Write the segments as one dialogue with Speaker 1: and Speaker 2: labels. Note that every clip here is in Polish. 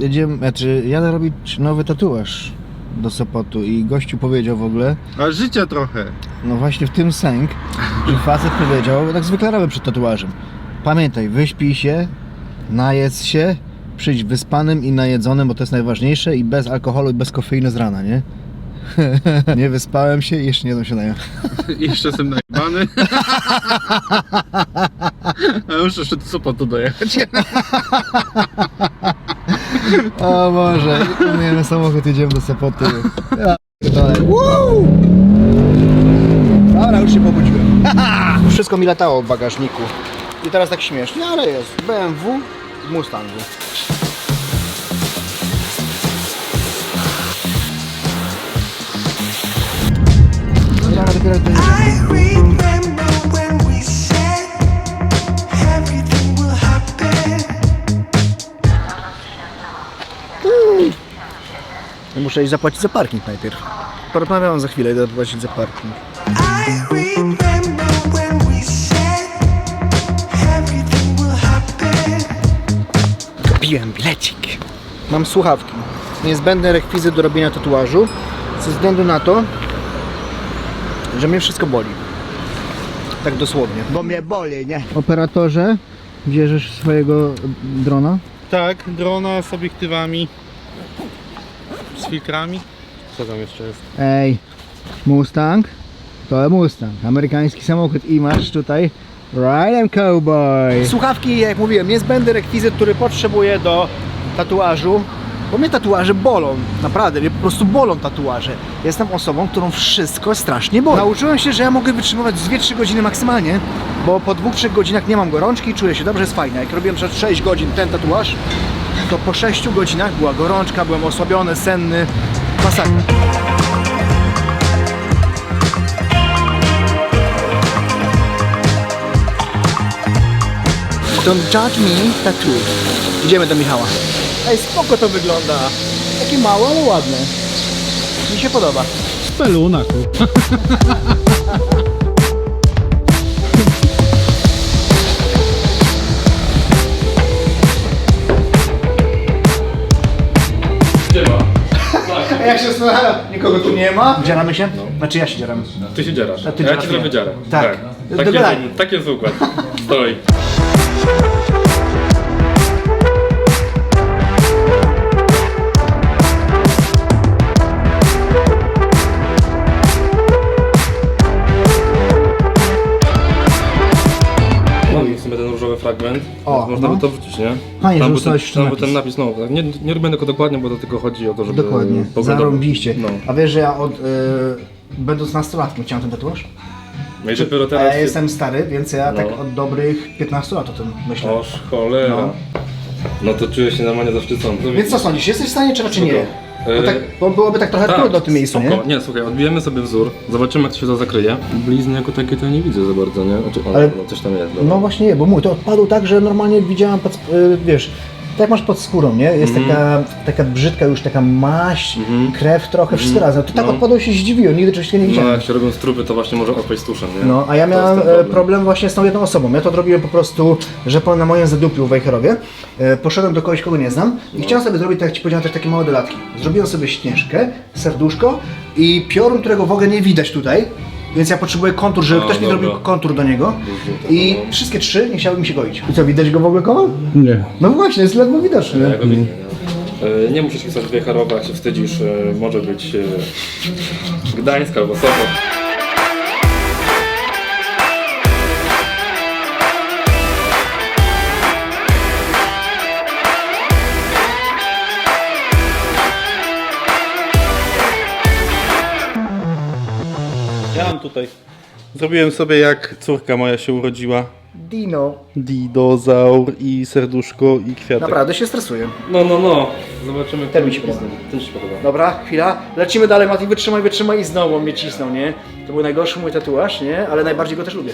Speaker 1: jedziemy, znaczy jadę robić nowy tatuaż do Sopotu i gościu powiedział w ogóle,
Speaker 2: A życia trochę.
Speaker 1: no właśnie w tym sęk, że facet powiedział, tak zwykle robię przed tatuażem. Pamiętaj, wyśpij się, najedz się, przyjdź wyspanym i najedzonym, bo to jest najważniejsze i bez alkoholu i bez kofeiny z rana, nie? nie wyspałem się i jeszcze nie jadłem śniadania.
Speaker 2: Jeszcze jestem najebany. A muszę jeszcze do Sopotu dojechać.
Speaker 1: O Boże, umyjemy samochód, jedziemy do Sopotu. Ja pierdolę. Woo! Dobra, już się pobudziłem. Wszystko mi latało w bagażniku. I teraz tak śmiesznie, ale jest. BMW w Mustangu. Dobra, dopiero.
Speaker 3: I remember
Speaker 1: Muszę iść zapłacić za parking najpierw. Porozmawiam za chwilę, idę zapłacić za parking. Kupiłem bilecik. Mam słuchawki. Niezbędny rekwizyt do robienia tatuażu. Ze względu na to, że mnie wszystko boli. Tak dosłownie. Bo mnie boli, nie? Operatorze, bierzesz swojego drona?
Speaker 2: Tak, drona z obiektywami. Z filtrami. Co tam jeszcze jest?
Speaker 1: Ej, Mustang? To Mustang, amerykański samochód i masz tutaj Ride and Cowboy. Słuchawki, jak mówiłem, niezbędny rekwizyt, który potrzebuję do tatuażu. Bo mnie tatuaże bolą, naprawdę, mnie po prostu bolą tatuaże. Jestem osobą, którą wszystko strasznie boli. Nauczyłem się, że ja mogę wytrzymywać z 2-3 godziny maksymalnie, bo po 2-3 godzinach nie mam gorączki i czuję się dobrze, jest fajne. Jak robiłem przez 6 godzin ten tatuaż, to po 6 godzinach była gorączka, byłem osłabiony, senny, masakra. Don't judge me, tattoo. Idziemy do Michała. Ej, spoko to wygląda. Takie małe, ale ładne. Mi się podoba.
Speaker 2: Speluna, kurwa.
Speaker 1: A jak się zastanawiam, nikogo tu nie ma. Dzieramy się? Znaczy ja się dzieram.
Speaker 4: Ty się dzierasz.
Speaker 1: A ty
Speaker 4: ja
Speaker 1: dzierasz
Speaker 4: ci zrobię
Speaker 1: mnie.
Speaker 4: dziarę.
Speaker 1: Tak.
Speaker 4: Tak,
Speaker 1: Dogadani.
Speaker 4: jest, tak jest układ. Stoi. Fragment.
Speaker 1: O,
Speaker 4: można
Speaker 1: no.
Speaker 4: by to wrzucić, nie?
Speaker 1: Fajnie, że
Speaker 4: tam był ten,
Speaker 1: ustalisz jeszcze
Speaker 4: tam był ten
Speaker 1: napis.
Speaker 4: napis, no. tak, Nie, nie robię tego dokładnie, bo do tego chodzi o to, żeby...
Speaker 1: Dokładnie.
Speaker 4: pogoda-
Speaker 1: Zarąbiście.
Speaker 4: No.
Speaker 1: A wiesz, że ja od... Y, będąc nastolatkiem chciałem ten tatuaż?
Speaker 4: No i dopiero
Speaker 1: A
Speaker 4: teraz...
Speaker 1: ja jestem stary, więc ja tak
Speaker 4: No.
Speaker 1: od dobrych 15 lat o tym myślę.
Speaker 4: Oż cholera.
Speaker 1: No.
Speaker 4: No. to czuję się normalnie zaszczycony.
Speaker 1: Więc co sądzisz, jesteś w stanie czy raczej nie?
Speaker 4: Spoko.
Speaker 1: Bo,
Speaker 4: E,
Speaker 1: tak, bo byłoby tak trochę trudno w tym miejscu,
Speaker 4: spoko.
Speaker 1: nie?
Speaker 4: Nie, słuchaj, odbijemy sobie wzór, zobaczymy jak to się to zakryje. Blizny jako takie to nie widzę za bardzo, nie? Znaczy, o,
Speaker 1: Ale-
Speaker 4: no, coś tam jest. Dobra.
Speaker 1: No właśnie nie, bo mój to odpadł tak, że normalnie widziałem pod, y, wiesz, tak masz pod skórą, nie? Jest taka, taka brzydka już taka maść, krew trochę, wszystko razem. To tak
Speaker 4: No.
Speaker 1: odpadło się zdziwiło, nigdy czegoś takiego nie
Speaker 4: no
Speaker 1: widziałem.
Speaker 4: jak się robią strupy, to właśnie może odpaść z tuszem, nie?
Speaker 1: No, a ja
Speaker 4: To
Speaker 1: miałem e, problem właśnie z tą jedną osobą. Ja to zrobiłem po prostu, że na moim zadupiu w Wejherowie e, poszedłem do kogoś, kogo nie znam
Speaker 4: No.
Speaker 1: i chciałem sobie zrobić, tak jak Ci powiedziałem, też takie małe dodatki. Zrobiłem sobie śnieżkę, serduszko i piorun, którego w ogóle nie widać tutaj, więc ja potrzebuję kontur, żeby
Speaker 4: O,
Speaker 1: ktoś mi
Speaker 4: dobra.
Speaker 1: zrobił kontur do niego i wszystkie trzy nie chciały mi się goić. I co, widać go w ogóle koło?
Speaker 2: Nie.
Speaker 1: No właśnie, jest ledwo widoczny.
Speaker 4: Ja go widzę, nie? E, Nie musisz pisać Wiecharowa, jak się wstydzisz, e, może być e, Gdańsk albo Sopot.
Speaker 2: Tutaj. Zrobiłem sobie jak córka moja się urodziła.
Speaker 1: Dino.
Speaker 2: Didozaur i serduszko i kwiatek.
Speaker 1: Naprawdę się stresuję.
Speaker 4: No, no, no. Zobaczymy.
Speaker 1: Ten mi się podoba.
Speaker 4: Ten się podoba.
Speaker 1: Dobra, chwila. Lecimy dalej, Mati, wytrzymaj, wytrzymaj i znowu mnie cisną, nie? To był najgorszy mój tatuaż, nie? Ale najbardziej go też lubię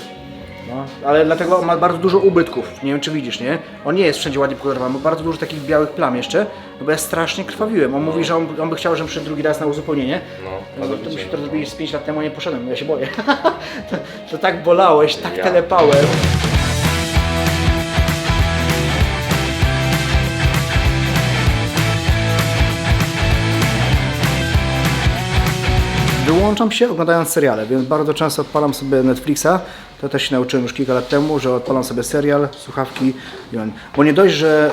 Speaker 1: ale dlatego on ma bardzo dużo ubytków. Nie wiem, czy widzisz, nie? On nie jest wszędzie ładnie pokolorowany, ma bardzo dużo takich białych plam jeszcze, no bo ja strasznie krwawiłem. On mówi, no. że on, on by chciał, żebym przyszedł drugi raz na uzupełnienie.
Speaker 4: No,
Speaker 1: no to byśmy to zrobili z 5 lat temu, nie poszedłem, ja się boję. to, to, tak bolałeś, tak
Speaker 4: ja.
Speaker 1: telepałem. Wyłączam się oglądając seriale, więc bardzo często odpalam sobie Netflixa, to też się nauczyłem już kilka lat temu, że odpalam sobie serial, słuchawki i on. Bo nie dość, że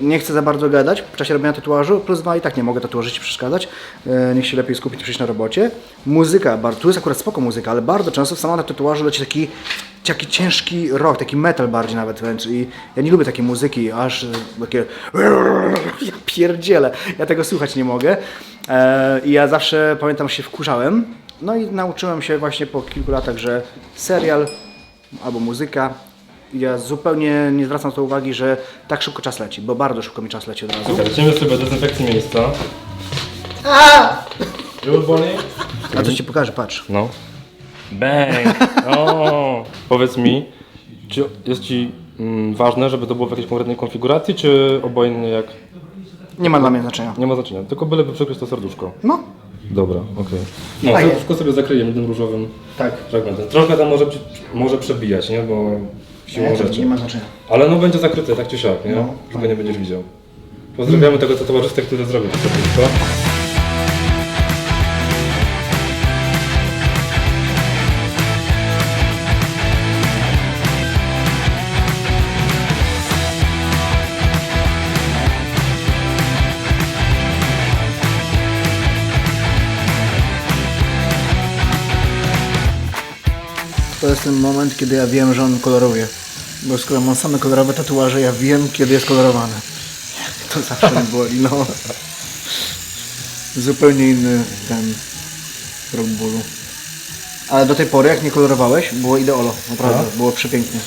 Speaker 1: e, nie chcę za bardzo gadać w czasie robienia tatuażu, plus dwa i tak nie mogę tatuażyć i przeszkadzać. E, niech się lepiej skupić przecież na robocie. Muzyka, bar, tu jest akurat spoko muzyka, ale bardzo często w samolotach tatuażu leci taki, taki ciężki rock, taki metal bardziej nawet wręcz. I ja nie lubię takiej muzyki, aż e, takie ja pierdzielę, ja tego słuchać nie mogę. E, I ja zawsze pamiętam, się wkurzałem. No i nauczyłem się właśnie po kilku latach, że serial albo muzyka. Ja zupełnie nie zwracam na to uwagi, że tak szybko czas leci, bo bardzo szybko mi czas leci od razu.
Speaker 4: Lecimy sobie dezynfekcji miejsca. Już boli?
Speaker 1: A coś ci pokażę, patrz.
Speaker 4: No. Bang! O! Powiedz mi, czy jest Ci mm, ważne, żeby to było w jakiejś konkretnej konfiguracji, czy obojętnie jak...
Speaker 1: Nie ma dla mnie znaczenia.
Speaker 4: Nie ma znaczenia, tylko byleby przykryć to serduszko.
Speaker 1: No,
Speaker 4: Dobra, okej. No,
Speaker 1: Fajnie.
Speaker 4: serduszko sobie zakryjemy tym różowym
Speaker 1: tak.
Speaker 4: fragmentem. Trochę tam może, być- może przebijać, nie? Bo siłą
Speaker 1: Nie, to
Speaker 4: rzeczy.
Speaker 1: nie ma znaczenia.
Speaker 4: Ale no będzie zakryte, tak czy siak, nie?
Speaker 1: No,
Speaker 4: Już go nie będziesz widział. Pozdrawiamy tego tatuażystę, który zrobił to serduszko.
Speaker 1: To jest ten moment, kiedy ja wiem, że on koloruje. Bo skoro mam same kolorowe tatuaże, ja wiem, kiedy jest kolorowany. To zawsze mnie boli, no. Zupełnie inny ten rok bólu. Ale do tej pory, jak nie kolorowałeś, było ideolo. Naprawdę, było przepięknie.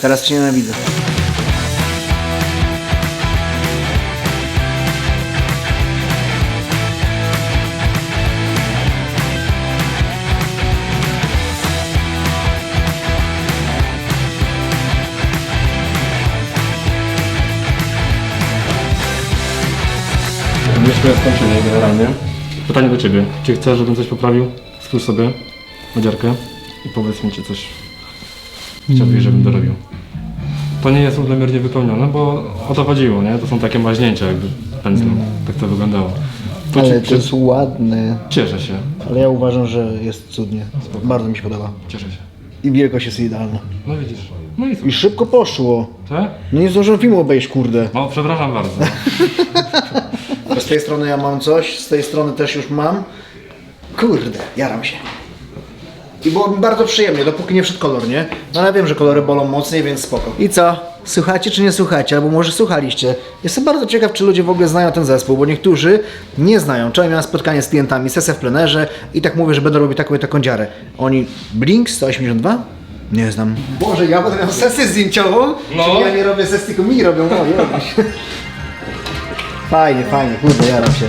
Speaker 1: Teraz cię nienawidzę.
Speaker 4: Myśmy skończyli generalnie. Pytanie do Ciebie. Czy chcesz, żebym coś poprawił? Spójrz sobie na dziarkę i powiedz mi, czy coś chciałbyś, żebym dorobił. To nie jest równomiernie wypełnione, bo o to chodziło, nie? To są takie maźnięcia jakby pędzlem. Tak to wyglądało. To
Speaker 1: Ale
Speaker 4: ci-
Speaker 1: to jest ładny.
Speaker 4: Cieszę się,
Speaker 1: Ale ja uważam, że jest cudnie. Bardzo mi się podoba.
Speaker 4: cieszę się.
Speaker 1: I wielkość jest idealna.
Speaker 4: No widzisz. No i
Speaker 1: I szybko poszło.
Speaker 4: Tak?
Speaker 1: No nie zdążyłem filmu obejść, kurde.
Speaker 4: No, przepraszam bardzo.
Speaker 1: Z tej strony ja mam coś, z tej strony też już mam. Kurde, jaram się. I było mi bardzo przyjemnie, dopóki nie wszedł kolor, nie? No ale wiem, że kolory bolą mocniej, więc spoko. I co? Słuchacie czy nie słuchacie? Albo może słuchaliście? Jestem bardzo ciekaw, czy ludzie w ogóle znają ten zespół, bo niektórzy nie znają. Wczoraj miałem spotkanie z klientami, sesja w plenerze i tak mówię, że będę robił taką i taką dziarę. Oni, Blink 182? Nie znam. Boże, ja będę miał sesję zdjęciową?
Speaker 4: No.
Speaker 1: Czyli ja nie robię sesji, tylko mi robią. O, robisz. Fajnie, fajnie, kurde, jaram się.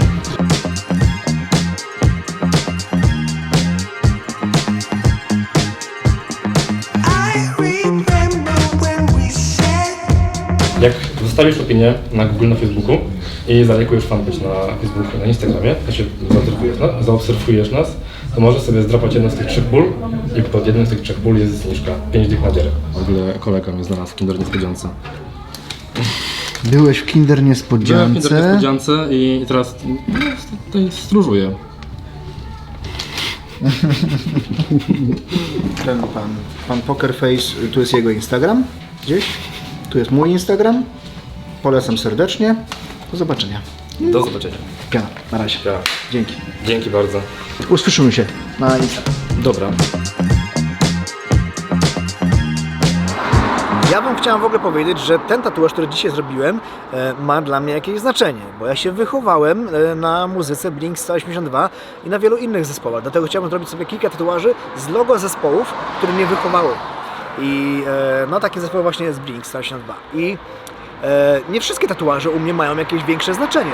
Speaker 4: Jak zostawisz opinię na Google, na Facebooku i zalajkujesz fanpage na Facebooku, na Instagramie, znaczy zaobserwujesz nas, zaobserwujesz nas, to możesz sobie zdrapać jedno z tych trzech pól i pod jednym z tych trzech pól jest zniżka. 5 dych na dzierę. W ogóle kolega mnie znalazł w Kinder Niespodziance.
Speaker 1: Byłeś w Kinder
Speaker 4: Byłem w Kinder
Speaker 1: Niespodziance.
Speaker 4: Niespodziance i teraz no, tutaj stróżuję.
Speaker 1: Ten pan, pan Pokerface, tu jest jego Instagram, gdzieś. Tu jest mój Instagram. Polecam serdecznie. Do zobaczenia.
Speaker 4: Do zobaczenia.
Speaker 1: Piana, na razie.
Speaker 4: Ja.
Speaker 1: Dzięki.
Speaker 4: Dzięki bardzo.
Speaker 1: Usłyszymy się na Instagram.
Speaker 4: Dobra.
Speaker 1: Ja bym chciał w ogóle powiedzieć, że ten tatuaż, który dzisiaj zrobiłem, e, ma dla mnie jakieś znaczenie, bo ja się wychowałem e, na muzyce Blink 182 i na wielu innych zespołach. Dlatego chciałbym zrobić sobie kilka tatuaży z logo zespołów, które mnie wychowały. I e, no takie zespoły właśnie jest Blink 182. I nie wszystkie tatuaże u mnie mają jakieś większe znaczenie.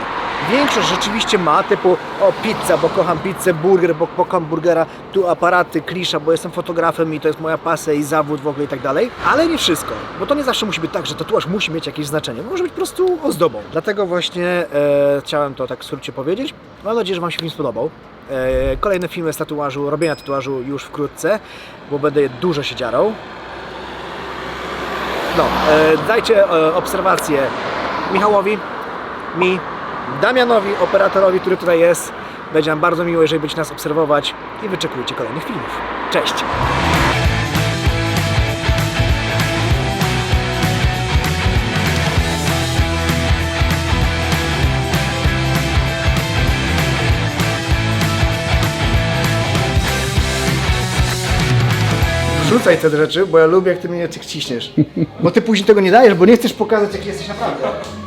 Speaker 1: Większość rzeczywiście ma, typu o pizza, bo kocham pizzę, burger, bo kocham burgera, tu aparaty, klisza, bo jestem fotografem i to jest moja pasja i zawód w ogóle i tak dalej. Ale nie wszystko, bo to nie zawsze musi być tak, że tatuaż musi mieć jakieś znaczenie. Może być po prostu ozdobą. Dlatego właśnie e, chciałem to tak w skrócie powiedzieć. Mam nadzieję, że Wam się film spodobał. E, kolejne filmy z tatuażu, robienia tatuażu już wkrótce, bo będę dużo się dziarał. No, e, dajcie e, obserwację Michałowi, mi, Damianowi, operatorowi, który tutaj jest. Będzie nam bardzo miło, jeżeli będziecie nas obserwować i wyczekujcie kolejnych filmów. Cześć! Rzucaj te rzeczy, bo ja lubię jak ty mnie ciśniesz. Bo ty później tego nie dajesz, bo nie chcesz pokazać jaki jesteś naprawdę.